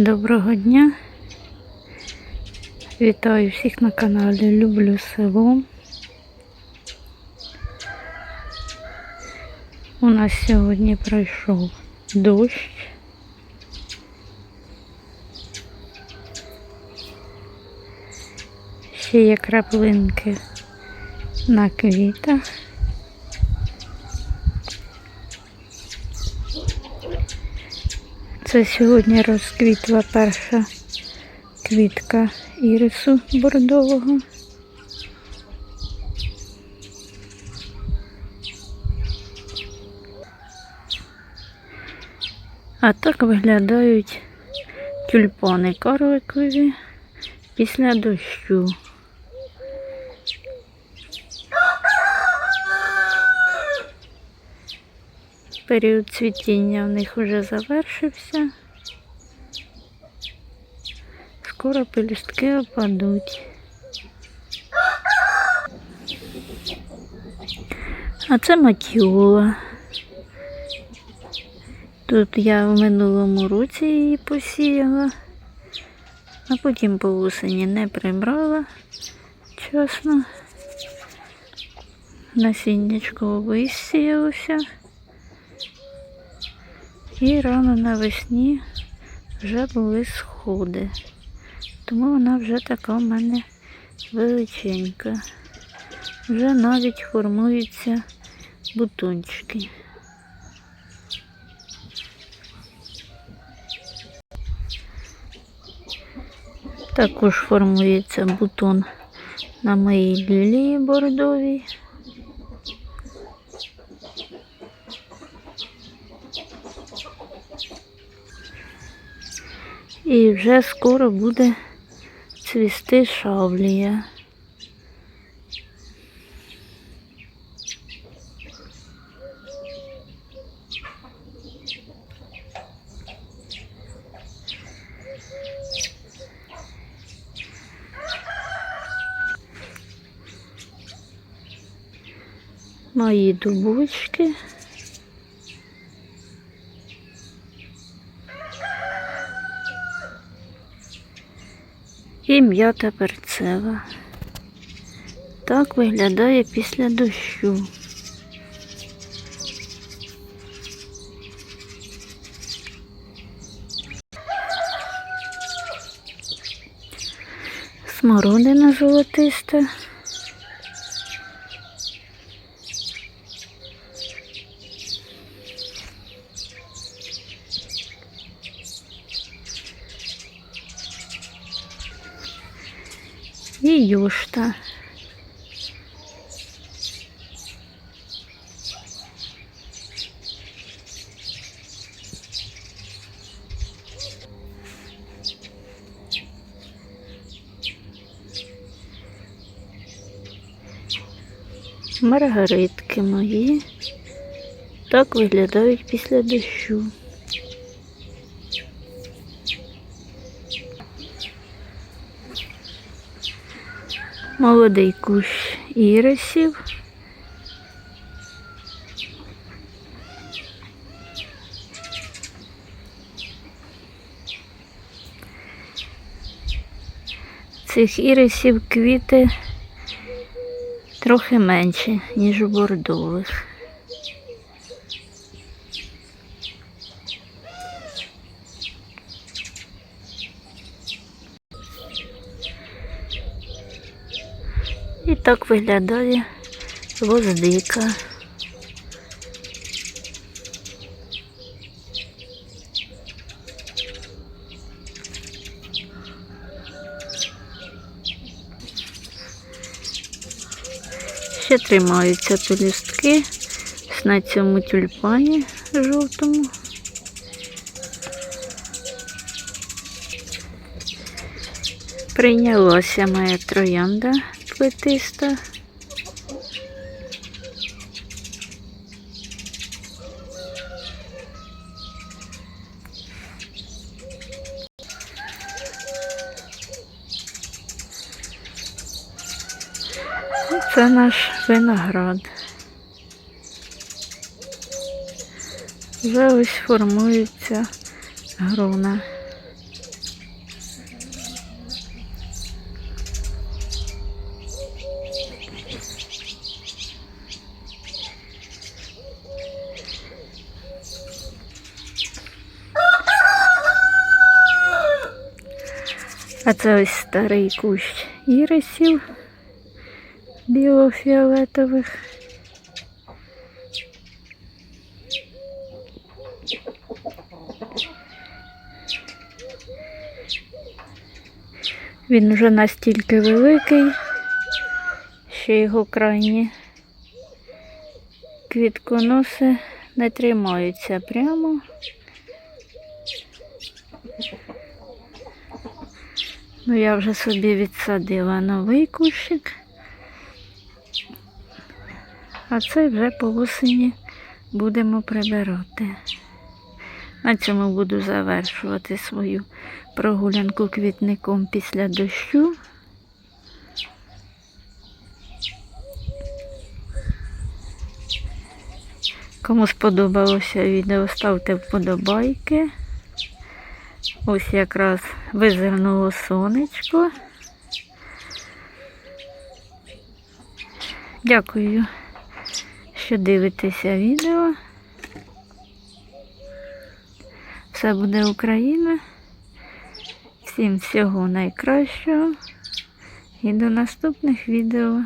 Доброго дня. Вітаю всіх на каналі Люблю село. У нас сьогодні пройшов дощ. Ще є краплинки на квітах. Це сьогодні розквітла перша квітка ірису бордового. А так виглядають тюльпани карликові після дощу. Період цвітіння в них вже завершився. Скоро пелюстки опадуть. А це матіола. Тут я в минулому році її посіяла, а потім по осені не прибрала чесно. Насіннячко висіялося. І рано навесні вже були сходи. Тому вона вже така в мене величенька. Вже навіть формуються бутончики. Також формується бутон на моїй лілії бордовій. І вже скоро буде цвісти шавлія. Мої дубочки. І м'ята перцева. Так виглядає після дощу. Смородина золотиста. І юшта. Маргаритки мої. Так виглядають після дощу. Молодий кущ ірисів. Цих ірисів квіти трохи менші, ніж у бордових. І так виглядає гвоздика. Ще тримаються пелюстки на цьому тюльпані жовтому. Прийнялася моя троянда плетиста. Це наш виноград. Вже ось формується грона. Це ось старий кущ ірисів біло-фіолетових. Він вже настільки великий, що його крайні квітконоси не тримаються прямо. Ну, я вже собі відсадила новий кущик. А цей вже по осені будемо прибирати. На цьому буду завершувати свою прогулянку квітником після дощу. Кому сподобалося відео, ставте вподобайки. Ось якраз визирнуло сонечко. Дякую, що дивитеся відео. Все буде Україна. Всім всього найкращого і до наступних відео.